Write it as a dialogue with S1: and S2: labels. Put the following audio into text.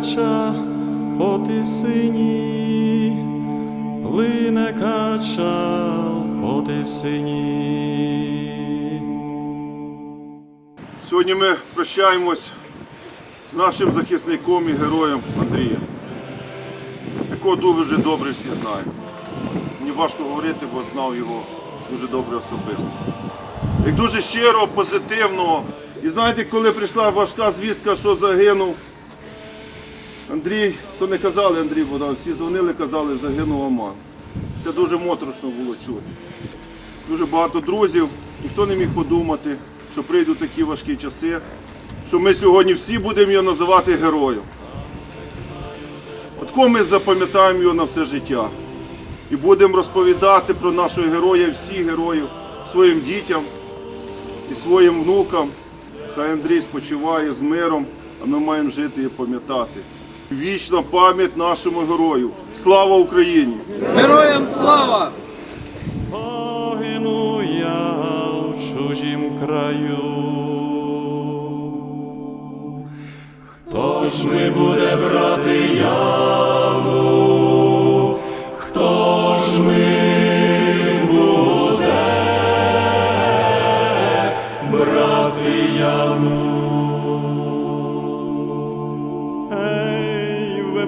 S1: кача по тисині, плине кача по тисині.
S2: Сьогодні ми прощаємось з нашим захисником і героєм Андрієм, якого дуже добре всі знають. Мені важко говорити, бо знав його дуже добре особисто. Як дуже щиро, позитивно. І знаєте, коли прийшла важка звістка, що загинув Андрій, то не казали Андрій Богдан, всі дзвонили, казали, загинув Аман. Це дуже моторошно було чути. Дуже багато друзів, ніхто не міг подумати, що прийдуть такі важкі часи, що ми сьогодні всі будемо його називати героєм. От кого ми запам'ятаємо його на все життя. І будемо розповідати про нашого героя, всіх героїв своїм дітям і своїм внукам. Хай Андрій спочиває з миром, а ми маємо жити і пам'ятати. Вічна пам'ять нашому герою. Слава Україні!
S3: Героям слава!
S1: Погину я в чужім краю. Хто ж ми буде брати яму?